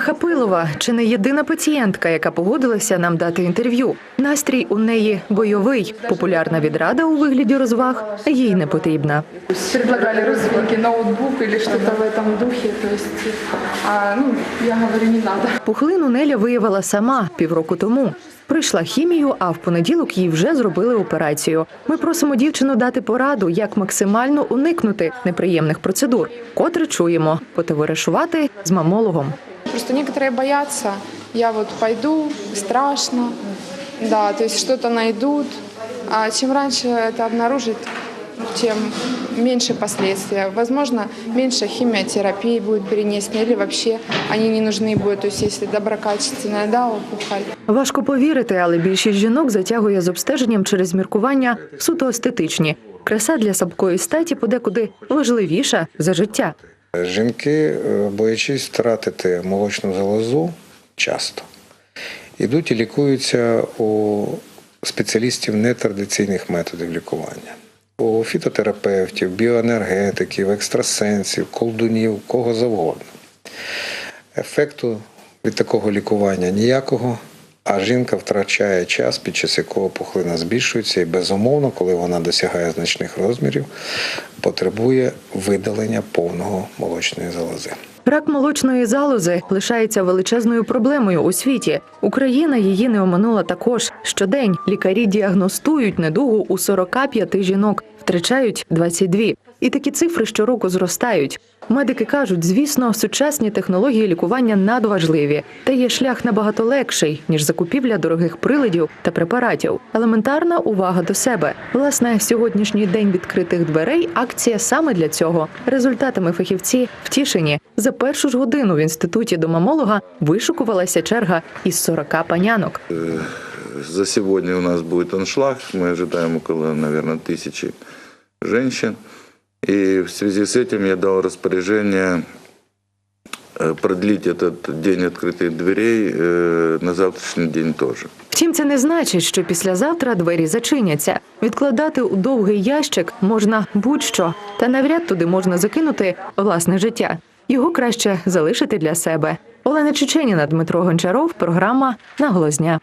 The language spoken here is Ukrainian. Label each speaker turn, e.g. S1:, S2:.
S1: Хапилова чи не єдина пацієнтка, яка погодилася нам дати інтерв'ю. Настрій у неї бойовий. Популярна відрада у вигляді розваг їй не потрібна.
S2: предлагали родственники ноутбук или что-то в этом духе. То а, ну, я говорю, не надо.
S1: Пухлину Неля виявила сама півроку тому. Прийшла хімію, а в понеділок їй вже зробили операцію. Ми просимо дівчину дати пораду, як максимально уникнути неприємних процедур, котре чуємо потоваришувати з мамологом.
S2: Просто некоторые боятся. Я вот пойду, страшно, да, то есть что-то найдут. А чем раньше это обнаружить, тем меньше последствия. Возможно, меньше химиотерапии будет перенесена или вообще они не нужны будут. То есть если доброкачественная да, опухоль.
S1: Важко повірити, але більшість жінок затягує з обстеженням через міркування суто естетичні. Краса для сапкої статі подекуди важливіша за життя.
S3: Жінки, е, боячись втратити молочну залозу, часто йдуть і лікуються у спеціалістів нетрадиційних методів лікування. У фітотерапевтів, біоенергетиків, екстрасенсів, колдунів, кого завгодно. Ефекту від такого лікування ніякого, а жінка втрачає час, під час якого пухлина збільшується, і безумовно, коли вона досягає значних розмірів, потребує видалення повного молочної залози.
S1: Рак молочної залози лишається величезною проблемою у світі. Україна її не оминула також. Щодень лікарі діагностують недугу у 45 жінок, втрачають 22. І такі цифри щороку зростають. Медики кажуть, звісно, сучасні технології лікування надважливі, та є шлях набагато легший ніж закупівля дорогих приладів та препаратів. Елементарна увага до себе. Власне, сьогоднішній день відкритих дверей акція саме для цього. Результатами фахівці втішені. За першу ж годину в інституті до мамолога вишукувалася черга із 40 панянок.
S4: За сегодня у нас будет аншлаг. Мы ожидаем около, наверное, тысячи женщин. И в связи с этим я дал распоряжение э, продлить этот день открытых дверей э, на завтрашний день тоже.
S1: Втім, це не значить, що післязавтра двері зачиняться. Відкладати у довгий ящик можна будь-що, та навряд туди можна закинути власне життя. Його краще залишити для себе. Олена Чеченіна, Дмитро Гончаров, програма на дня».